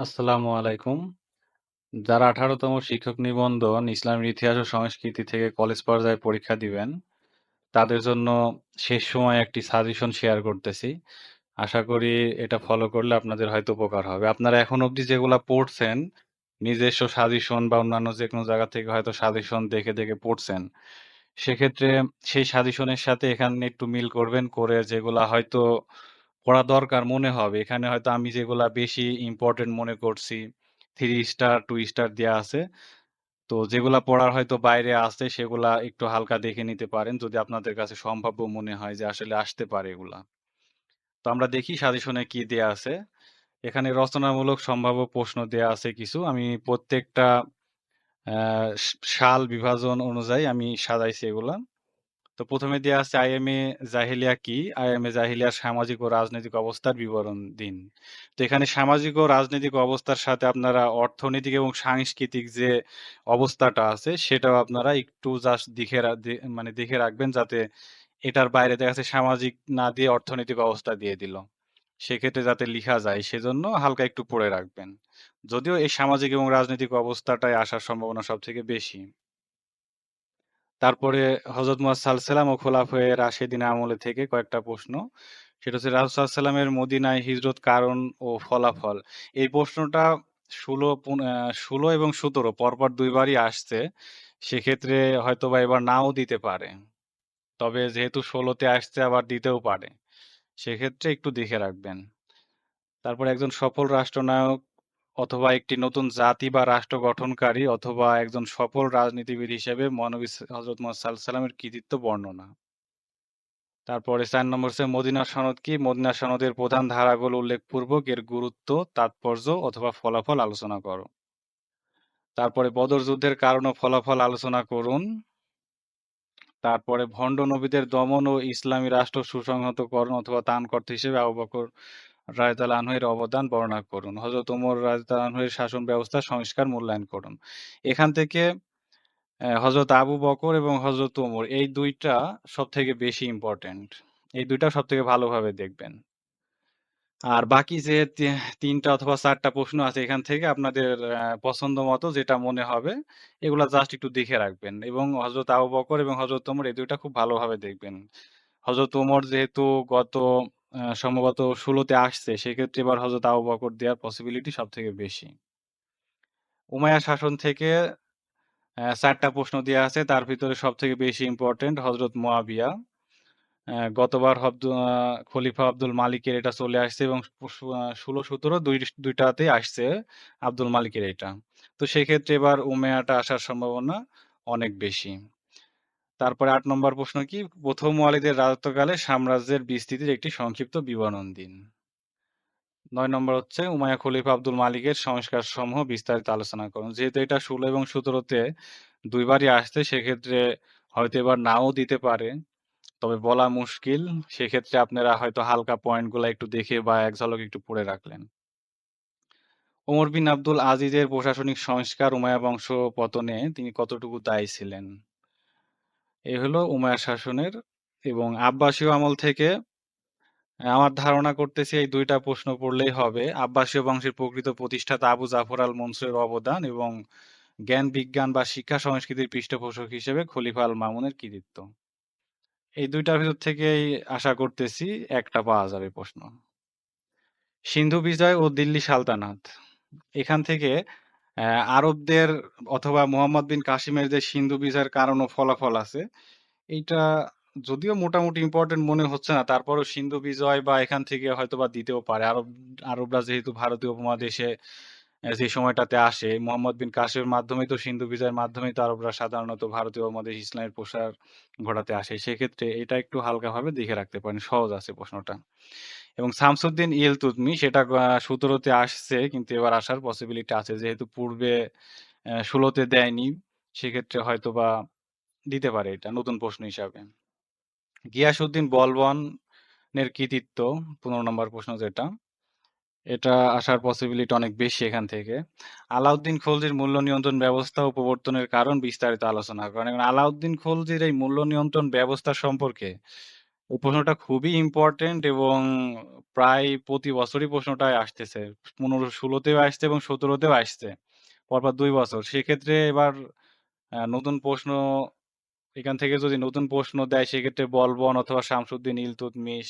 আসসালামু আলাইকুম। যারা আঠারোতম শিক্ষক নিবন্ধন ইসলামের ইতিহাস ও সংস্কৃতি থেকে কলেজ পর্যায়ে পরীক্ষা দিবেন, তাদের জন্য শেষ সময় একটি সাজেশন শেয়ার করতেছি। আশা করি এটা ফলো করলে আপনাদের হয়তো উপকার হবে। আপনারা এখন অবধি যেগুলা পড়ছেন, নিজস্ব সাজেশন বা অন্যান্য যে কোনো জায়গা থেকে হয়তো সাজেশন দেখে, দেখে পড়ছেন। সেক্ষেত্রে সেই সাজেশনের সাথে এখানে একটু মিল করবেন, করে যেগুলা হয়তো পড়া দরকার মনে হবে। এখানে হয়তো আমি যেগুলা বেশি ইম্পোর্টেন্ট মনে করছি, 3 স্টার, 2 স্টার দেয়া আছে। তো যেগুলা পড়ার হয়তো বাইরে আছে সেগুলা একটু হালকা দেখে নিতে পারেন যদি আপনাদের কাছে সম্ভাব্য মনে হয় যে আসলে আসতে পারে এগুলা। তো আমরা দেখি সাজেশনে কি দেয়া আছে। এখানে রচনামূলক সম্ভাব্য প্রশ্ন দেয়া আছে কিছু। আমি প্রত্যেকটা সাল বিভাজন অনুযায়ী আমি সাজাইছি এগুলা। তো ১ম এ দেয়া আছে আইএমএ জাহিলিয়া কি? আইএমএ জাহিলিয়ার সামাজিক ও রাজনৈতিক অবস্থার বিবরণ দিন। তো এখানে সামাজিক ও রাজনৈতিক অবস্থার সাথে আপনারা অর্থনৈতিক এবং সাংস্কৃতিক যে অবস্থাটা আছে, সেটাও আপনারা একটু জাস্ট দেখে মানে দেখে রাখবেন যাতে এটার বাইরে দেখা যাচ্ছে সামাজিক না দিয়ে অর্থনৈতিক অবস্থা দিয়ে দিল। সেক্ষেত্রে যাতে লিখা যায়, সেজন্য হালকা একটু পড়ে রাখবেন। যদিও এই সামাজিক এবং রাজনৈতিক অবস্থাটায় আসার সম্ভাবনা সবথেকে বেশি। তারপরে হযরত মুহাম্মদ সাঃ সাল্লাল্লাহু আলাইহি ও খোলাফায়ে রাশেদিন আমলে থেকে কয়েকটা প্রশ্ন। সেটা হচ্ছে, রাসূল সাল্লামের মদিনায় হিজরত কারণ ও ফলাফল। এই প্রশ্নটা ষোলো ষোলো এবং ১৭ পরপর দুইবারই আসছে। সেক্ষেত্রে হয়তো বা এবার নাও দিতে পারে। তবে যেহেতু ১৬ তে আসছে, আবার দিতেও পারে। সেক্ষেত্রে একটু দেখে রাখবেন। তারপর একজন সফল রাষ্ট্রনায়ক অথবা একটি নতুন জাতি বা রাষ্ট্র গঠনকারী অথবা একজন সফল রাজনীতিবিদ হিসেবে মহানবী সা হযরত মুহাম্মদ সাল্লামের কৃতিত্ব বর্ণনা। তারপরে ৪ নম্বর হচ্ছে মদিনা সনদ কি? মদিনা সনদের প্রধান ধারাগুলো উল্লেখপূর্বক এর গুরুত্ব, তাৎপর্য অথবা ফলাফল আলোচনা করো। তারপরে বদর যুদ্ধের কারণ ও ফলাফল আলোচনা করুন। তারপরে ভণ্ড নবীদের দমন ও ইসলামী রাষ্ট্র সুসংহতকরণ অথবা ত্রাণকর্তা হিসেবে আবু বকর রাদিয়াল্লাহু আনহু এর অবদান বর্ণনা করুন। হযরত ওমর রাদিয়াল্লাহু আনহু এর শাসন ব্যবস্থা সংস্কার মূল্যায়ন করুন। এখান থেকে অ্যা হযরত আবু বকর এবং হযরত ওমর, এই ২ টা সবথেকে বেশি ইম্পোর্টেন্ট। এই ২ টা সবথেকে ভালোভাবে দেখবেন। আর বাকি যে তিনটা অথবা চারটা প্রশ্ন আছে এখান থেকে আপনাদের পছন্দ মতো যেটা মনে হবে, এগুলা জাস্ট একটু দেখে রাখবেন এবং হযরত আবু বকর এবং হযরত ওমর, এই দুইটা খুব ভালোভাবে দেখবেন। হযরত ওমর যেহেতু গত সম্ভবত ১৬ তে আসছে, সেক্ষেত্রে এবার হযরত আবু বকর দেওয়ার পসিবিলিটি সবথেকে বেশি। উমাইয়া শাসন থেকে অ্যা ৪ টা প্রশ্ন দেয়া আছে। তার ভিতরে সবথেকে বেশি ইম্পোর্টেন্ট হযরত মুয়াবিয়া। গতবার হবদু খলিফা আব্দুল মালিকের এটা চলে আসছে এবং সু আ ১৬-১৭ দুই ২ টাতেই আসছে আব্দুল মালিকের এটা। তো সেক্ষেত্রে এবার উমাইয়াটা আসার সম্ভাবনা অনেক বেশি। তারপরে আট নম্বর প্রশ্ন কি? প্রথম ওয়ালিদের রাজত্বকালে সাম্রাজ্যের বিস্তৃতির একটি সংক্ষিপ্ত বিবরণ দিন। ৯ নম্বর হচ্ছে, উমাইয়া খলিফা আব্দুল মালিকের সংস্কার সমূহ বিস্তারিত আলোচনা করুন। যেহেতু এটা ১৬ এবং ১৭ দুইবারই ২ বারই আসছে, সেক্ষেত্রে হয়তো এবার নাও দিতে পারে। তবে বলা মুশকিল। সেক্ষেত্রে আপনারা হয়তো হালকা পয়েন্টগুলা একটু দেখে বা এক ঝলক একটু পড়ে রাখলেন। ওমর বিন আব্দুল আজিজের প্রশাসনিক সংস্কার উমায়া বংশ পতনে তিনি কতটুকু দায়ী ছিলেন? এই হলো উমাইয়া শাসনের এবং আব্বাসীয় আমল থেকে আমার ধারণা করতেছি এই ২ টা প্রশ্ন পড়লেই হবে। আব্বাসীয় বংশের প্রকৃত প্রতিষ্ঠাতা আবু জাফর আল মনসুরের অবদান এবং জ্ঞান, বিজ্ঞান বা শিক্ষা সংস্কৃতির পৃষ্ঠপোষক হিসেবে খলিফা আল মামুনের কৃতিত্ব। এই ২ টার ভিতর থেকেই আশা করতেছি একটা পাওয়া যাবে প্রশ্ন। সিন্ধু বিজয় ও দিল্লি সালতানাত। এখান থেকে আরবদের অথবা মুহাম্মদ বিন কাসিমের যে সিন্ধু বিজয়ের কারণ ও ফলাফল আছে, এইটা যদিও মোটামুটি ইম্পোর্টেন্ট মনে হচ্ছে না। তারপরেও সিন্ধু বিজয় বা এখান থেকে হয়তো বা দিতেও পারে। আরব আরবরা যেহেতু ভারতীয় উপমহাদেশে যে সময়টাতে আসে, মুহাম্মদ বিন কাসিমের মাধ্যমেই তো সিন্ধু বিজয়ের মাধ্যমেই তো আরবরা সাধারণত ভারতীয় উপমহাদেশ ইসলামের প্রসার ঘটাতে আসে। সেক্ষেত্রে এটা একটু হালকাভাবে দেখে রাখতে পারেন। সহজ আছে প্রশ্নটা। এবং শামসুদ্দিন ইলতুৎমি সেটা সতেরোতে আসছে কিন্তু এবার আসার পসিবিলিটি আছে। যেহেতু পূর্বে ১৬ দেয়নি, সেক্ষেত্রে হয়তো বা দিতে পারে এটা নতুন প্রশ্ন হিসাবে। গিয়াসউদ্দিন বলবনের কৃতিত্ব ১৫ নম্বর প্রশ্ন যেটা। এটা আসার পসিবিলিটি অনেক বেশি এখান থেকে। আলাউদ্দিন খলজির মূল্য নিয়ন্ত্রণ ব্যবস্থা ও প্রবর্তনের কারণ বিস্তারিত আলোচনা করেন। আলাউদ্দিন খলজির এই মূল্য নিয়ন্ত্রণ ব্যবস্থা সম্পর্কে এই প্রশ্নটা খুবই ইম্পর্টেন্ট এবং প্রায় প্রতি বছরই প্রশ্নটা আসতেছে। পনেরো ষোলোতেও আসছে এবং ১৭ তেও আসছে। পরপর দুই বছর। সেক্ষেত্রে এবার আ নতুন প্রশ্ন এখান থেকে যদি নতুন প্রশ্ন দেয় সেক্ষেত্রে বলবন অথবা শামসুদ্দিন ইলতুৎমিশ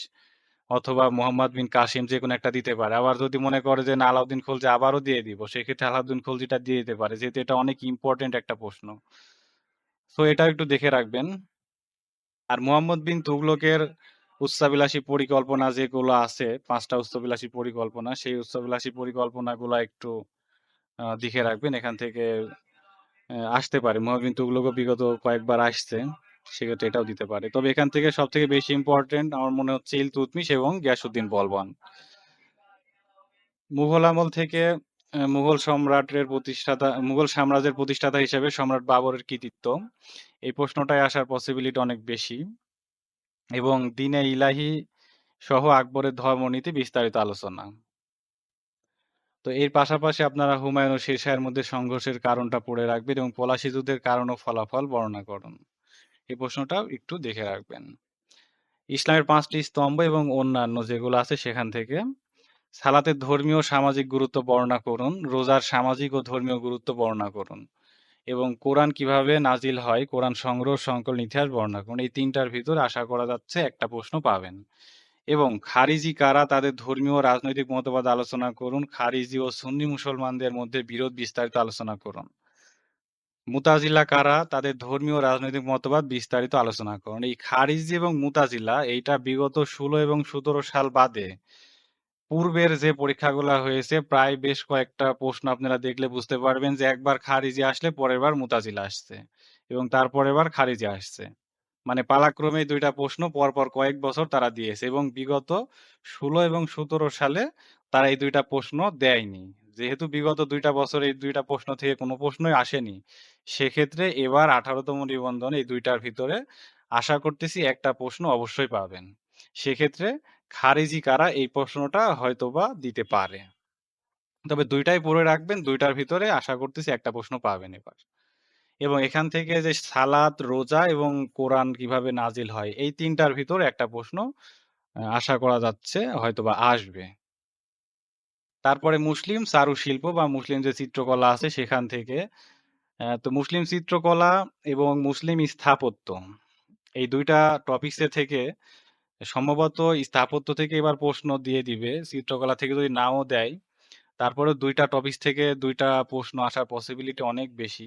অথবা মোহাম্মদ বিন কাসিম যে কোনো একটা দিতে পারে। আবার যদি মনে করে যে না আলাউদ্দিন খলজি আবারও দিয়ে দিব, সেক্ষেত্রে আলাউদ্দিন খলজিটা দিয়ে দিতে পারে। যেহেতু এটা অনেক ইম্পর্টেন্ট একটা প্রশ্ন। সো এটাও একটু দেখে রাখবেন। আর মোহাম্মদ বিন তুগলকের উচ্চাভিলাষী পরিকল্পনা যেগুলো আছে, ৫ টা উচ্চাভিলাষী পরিকল্পনা, সেই উচ্চাভিলাষী পরিকল্পনাগুলা একটু দেখে রাখবেন। এখান থেকে আসতে পারে। মোহাম্মদ বিন তুগলকও বিগত কয়েকবার আসছে। সেক্ষেত্রে এটাও দিতে পারে। তবে এখান থেকে সবথেকে বেশি ইম্পোর্টেন্ট আমার মনে হচ্ছে ইলতুৎমিশ এবং গিয়াসউদ্দিন বলবান। মুঘল আমল থেকে মুঘল সম্রাটের প্রতিষ্ঠাতা, মুঘল সাম্রাজ্যের প্রতিষ্ঠাতা হিসেবে সম্রাট বাবরের কৃতিত্ব। এই প্রশ্নটায় আসার পসিবিলিটি অনেক বেশি। এবং দ্বীন-ই ইলাহী সহ আকবরের ধর্মনীতি বিস্তারিত আলোচনা। তো এর পাশাপাশি আপনারা হুমায়ুন ও শেরশাহের মধ্যে সংঘর্ষের কারণটা পড়ে রাখবেন এবং পলাশী যুদ্ধের কারণ ও ফলাফল বর্ণনা করুন। এই প্রশ্নটাও একটু দেখে রাখবেন। ইসলামের পাঁচটি স্তম্ভ এবং অন্যান্য যেগুলো আছে সেখান থেকে সালাতের ধর্মীয় সামাজিক গুরুত্ব বর্ণনা করুন। রোজার সামাজিক ও ধর্মীয় গুরুত্ব বর্ণনা করুন। এবং কোরআন কীভাবে নাজিল হয়, কোরআন সংগ্রহ সংকলন ইতিহাস বর্ণনা করুন। এই ৩ টার ভিতরে আশা করা যাচ্ছে একটা প্রশ্ন পাবেন। এবং খারিজি কারা তাদের ধর্মীয় ও রাজনৈতিক মতবাদ আলোচনা করুন। খারিজি ও সুন্নি মুসলমানদের মধ্যে বিরোধ বিস্তারিত আলোচনা করুন। মুতাজিলা কারা তাদের ধর্মীয় রাজনৈতিক মতবাদ বিস্তারিত আলোচনা করুন। এই খারিজি এবং মুতাজিলা এইটা বিগত ১৬ এবং ১৭ সাল বাদে পূর্বের যে পরীক্ষাগুলা হয়েছে, প্রায় বেশ কয়েকটা প্রশ্ন আপনারা দেখলে বুঝতে পারবেন যে একবার খারিজি আসলে পরের বার মুতাজিলা আসছে এবং তার পরের বার খারিজি আসছে। মানে পালাক্রমে ২ টা প্রশ্ন পরপর কয়েক বছর তারা দিয়েছে এবং বিগত ১৬ এবং ১৭ সালে তারা এই দুইটা প্রশ্ন দেয়নি। যেহেতু বিগত দুইটা বছর এই দুইটা প্রশ্ন থেকে কোনো প্রশ্নই আসেনি। সেক্ষেত্রে এবার ১৮ তম নিবন্ধনে এই দুইটার ভিতরে আশা করতেছি একটা প্রশ্ন অবশ্যই পাবেন। সেক্ষেত্রে খারিজি কারা এই প্রশ্নটা হয়তোবা দিতে পারে। তবে ২ টাই পড়ে রাখবেন। ২ টার ভিতরে আশা করতেছি একটা প্রশ্ন পাবেন এবার। এবং এখান থেকে যে সালাত, রোজা এবং কোরআন কীভাবে নাজিল হয় এই ৩ টার ভিতরে একটা প্রশ্ন আশা করা যাচ্ছে হয়তোবা আসবে। তারপরে মুসলিম চারুশিল্প বা মুসলিম যে চিত্রকলা আছে সেখান থেকে তো মুসলিম চিত্রকলা এবং মুসলিম স্থাপত্য এই ২ টা টপিকস থেকে সম্ভবত স্থাপত্য থেকে এবার প্রশ্ন দিয়ে দিবে। চিত্রকলা থেকে যদি নাও দেয়, তারপরেও দুইটা টপিক থেকে দুইটা প্রশ্ন আসার পসিবিলিটি অনেক বেশি।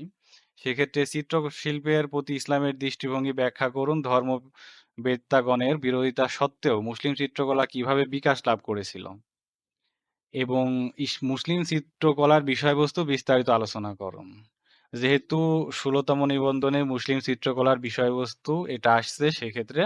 সেক্ষেত্রে চিত্রশিল্পের প্রতি ইসলামের দৃষ্টিভঙ্গি ব্যাখ্যা করুন। ধর্ম বেত্তাগণের বিরোধিতা সত্ত্বেও মুসলিম চিত্রকলা কীভাবে বিকাশ লাভ করেছিল? এবং মুসলিম চিত্রকলার বিষয়বস্তু বিস্তারিত আলোচনা করুন। যেহেতু ১৬ তম নিবন্ধনে মুসলিম চিত্রকলার বিষয়বস্তু এটা আসছে সেক্ষেত্রে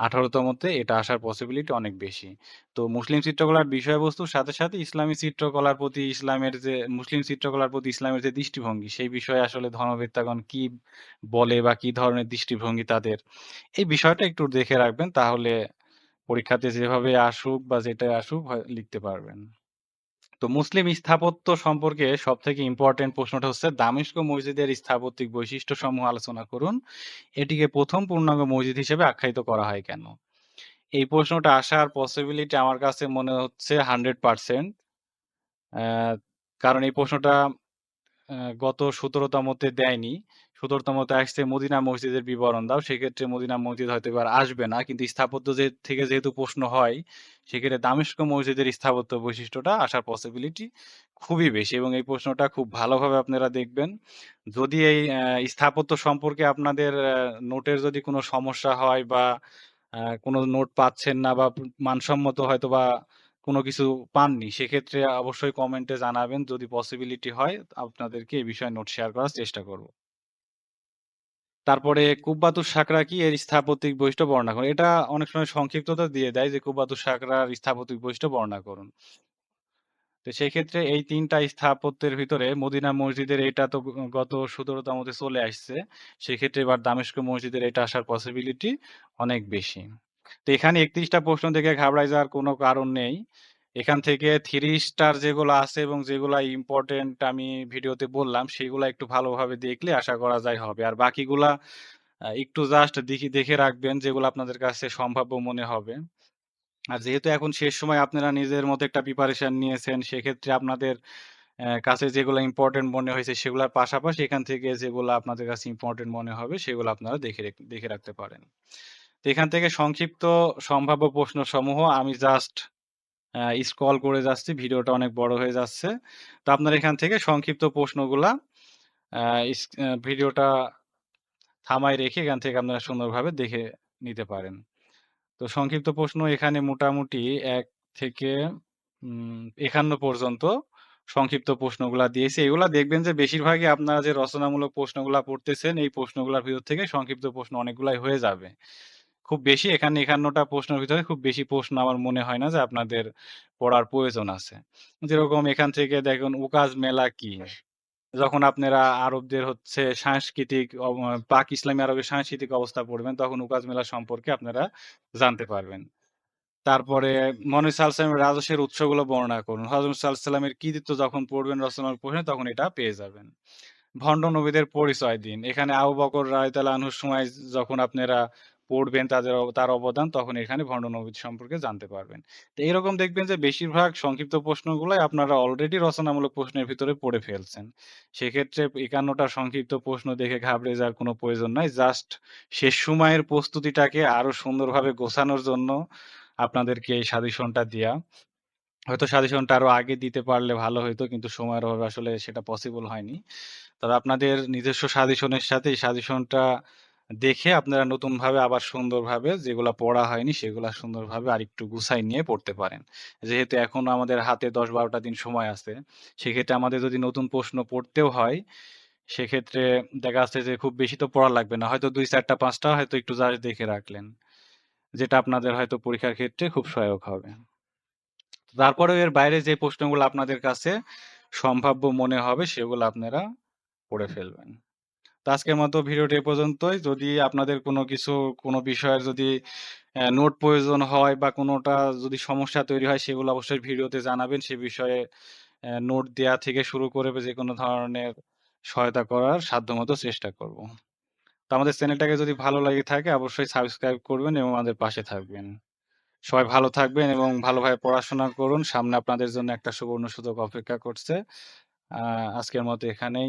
১৮ তমতে এটা আসার পসিবিলিটি অনেক বেশি। তো মুসলিম চিত্রকলার বিষয়বস্তুর সাথে, সাথে ইসলামী চিত্রকলার প্রতি ইসলামের যে মুসলিম চিত্রকলার প্রতি ইসলামের যে দৃষ্টিভঙ্গি সেই বিষয়ে আসলে ধর্মবেত্তাগণ কি বলে বা কি ধরনের দৃষ্টিভঙ্গি তাদের, এই বিষয়টা একটু দেখে রাখবেন তাহলে পরীক্ষাতে যেভাবে আসুক বা যেটাই আসুক লিখতে পারবেন। তো মুসলিম স্থাপত্য সম্পর্কে সবথেকে ইম্পোর্টেন্ট প্রশ্নটা হচ্ছে, দামেস্ক মসজিদের স্থাপত্যিক বৈশিষ্ট্য সমূহ আলোচনা করুন। এটিকে প্রথম পূর্ণাঙ্গ মসজিদ হিসেবে আখ্যায়িত করা হয় কেন? এই প্রশ্নটা আসার পসিবিলিটি আমার কাছে মনে হচ্ছে 100% অ্যা কারণ এই প্রশ্নটা গত ১৭ তমতে দেয়নি। ১৭ তমতে আসছে মদিনা মসজিদের বিবরণ দাও। সেক্ষেত্রে মদিনা মসজিদ হয়তো এবার আসবে না। কিন্তু স্থাপত্য যে থেকে যেহেতু প্রশ্ন হয়, সেক্ষেত্রে দামেস্ক মসজিদের স্থাপত্য বৈশিষ্ট্যটা আসার পসিবিলিটি খুবই বেশি এবং এই প্রশ্নটা খুব ভালোভাবে আপনারা দেখবেন। যদি এই স্থাপত্য সম্পর্কে আপনাদের নোটের যদি কোনো সমস্যা হয় বা কোনো নোট পাচ্ছেন না বা মানসম্মত হয়তো বা কোনো কিছু পাননি, সেক্ষেত্রে অবশ্যই কমেন্টে জানাবেন। যদি পসিবিলিটি হয় আপনাদেরকে এই বিষয়ে নোট শেয়ার করার চেষ্টা করব। তারপরে কুব্বাতুস সাকরা কি? এর স্থাপত্যিক বৈশিষ্ট্য বর্ণনা করুন। এটা অনেক সময় সংক্ষিপ্ততা দিয়ে দেয় যে কুব্বাতুস সাকরার স্থাপত্যিক বৈশিষ্ট্য বর্ণনা করুন। তো সেক্ষেত্রে এই তিনটা স্থাপত্যের ভিতরে মদিনা মসজিদের এটা তো গত ১৭ তমতে চলে আসছে। সেক্ষেত্রে এবার দামেস্ক মসজিদের এটা আসার পসিবিলিটি অনেক বেশি। তো এখানে একত্রিশটা প্রশ্ন দেখে ঘাবড়ায় যাওয়ার কোনো কারণ নেই। এখান থেকে থ্রি স্টার যেগুলো আছে এবং যেগুলো ইম্পর্টেন্ট আমি ভিডিওতে বললাম সেগুলা একটু ভালোভাবে দেখলে আশা করা যায় হবে। আর বাকিগুলা একটু জাস্ট দেখি দেখে রাখবেন যেগুলো আপনাদের কাছে সম্ভাব্য মনে হবে। আর যেহেতু এখন শেষ সময় আপনারা নিজের মতো একটা প্রিপারেশন নিয়েছেন, সেক্ষেত্রে আপনাদের কাছে যেগুলো ইম্পোর্টেন্ট মনে হয়েছে সেগুলোর পাশাপাশি এখান থেকে যেগুলো আপনাদের কাছে ইম্পোর্টেন্ট মনে হবে সেগুলো আপনারা দেখে দেখে রাখতে পারেন। এখান থেকে সংক্ষিপ্ত সম্ভাব্য প্রশ্নসমূহ আমি জাস্ট স্ক্রল করে যাচ্ছি। ভিডিওটা অনেক বড় হয়ে যাচ্ছে। তো আপনার এখান থেকে সংক্ষিপ্ত প্রশ্নগুলা ভিডিওটা থামায় রেখে এখান থেকে আপনারা সুন্দরভাবে দেখে নিতে পারেন। তো সংক্ষিপ্ত প্রশ্ন এখানে মোটামুটি এক থেকে ৫১ পর্যন্ত সংক্ষিপ্ত প্রশ্নগুলা দিয়েছি। এগুলা দেখবেন যে বেশিরভাগই আপনারা যে রচনামূলক প্রশ্নগুলা পড়তেছেন, এই প্রশ্নগুলার ভিতর থেকে সংক্ষিপ্ত প্রশ্ন অনেকগুলাই হয়ে যাবে। খুব বেশি এখানে ৫১ টা প্রশ্নের ভিতরে খুব বেশি প্রশ্ন আমার মনে হয় না যে আপনাদের পড়ার প্রয়োজন আছে। যেরকম এখান থেকে দেখুন উকাজ মেলা কি? যখন আপনারা আরবদের হচ্ছে সাংস্কৃতিক পাক ইসলামী আরবের সাংস্কৃতিক অবস্থা পড়বেন, তখন উকাজ মেলা সম্পর্কে আপনারা জানতে পারবেন। তারপরে আলাইহি ওয়াসাল্লামের রাজস্বের উৎসগুলো বর্ণনা করুন। হযরত সাল্লাল্লাহু কৃতিত্ব যখন পড়বেন রচনার প্রশ্নে তখন এটা পেয়ে যাবেন। ভণ্ড নবীদের পরিচয় দিন। এখানে আবু বকর রাদিয়াল্লাহু আনহুর সময় যখন আপনারা পড়বেন তাদের তার অবদান, তখন এখানে ভণ্ড নবী সম্পর্কে জানতে পারবেন। তো এরকম দেখবেন যে, বেশিরভাগ সংক্ষিপ্ত প্রশ্নগুলাই আপনারা অলরেডি রচনামূলক প্রশ্নের ভিতরে পড়ে ফেলছেন। সেক্ষেত্রে একান্নটা সংক্ষিপ্ত প্রশ্ন দেখে ঘাবড়ে যাওয়ার কোনো প্রয়োজন নাই। জাস্ট শেষ সময়ের প্রস্তুতিটাকে আরও সুন্দরভাবে গোছানোর জন্য আপনাদেরকে এই সাজেশনটা দেয়া। হয়তো সাজেশনটা আরও আগে দিতে পারলে ভালো হইতো, কিন্তু সময়ের অভাবে আসলে সেটা পসিবল হয়নি। তবে আপনাদের নিজস্ব সাজেশনের সাথে এই সাজেশনটা দেখে আপনারা নতুনভাবে আবার সুন্দরভাবে যেগুলা পড়া হয়নি সেগুলা সুন্দরভাবে আরেকটু গুছায় নিয়ে পড়তে পারেন। যেহেতু এখন আমাদের হাতে দশ বারোটা দিন সময় আছে। সেক্ষেত্রে আমাদের যদি নতুন প্রশ্ন পড়তেও হয়, সেক্ষেত্রে দেখা যাচ্ছে যে খুব বেশি তো পড়া লাগবে না। হয়তো দুই চারটা পাঁচটা হয়তো একটু জাস্ট দেখে রাখলেন। যেটা আপনাদের হয়তো পরীক্ষার ক্ষেত্রে খুব সহায়ক হবে। তারপরেও এর বাইরে যে প্রশ্নগুলো আপনাদের কাছে সম্ভাব্য মনে হবে সেগুলো আপনারা পড়ে ফেলবেন। তো আজকের মতো ভিডিওটি এ পর্যন্তই। যদি আপনাদের কোনো কিছু, কোনো বিষয়ের যদি নোট প্রয়োজন হয় বা কোনোটা যদি সমস্যা তৈরি হয়, সেগুলো অবশ্যই ভিডিওতে জানাবেন। সে বিষয়ে নোট দেয়া থেকে শুরু করে যেকোনো ধরনের সহায়তা করার সাধ্যমত চেষ্টা করব। তো আমাদের চ্যানেলটাকে যদি ভালো লেগে থাকে, অবশ্যই সাবস্ক্রাইব করবেন এবং আমাদের পাশে থাকবেন। সবাই ভালো থাকবেন এবং ভালোভাবে পড়াশোনা করুন। সামনে আপনাদের জন্য একটা সুবর্ণ সুযোগ অপেক্ষা করছে। আজকের মতো এখানেই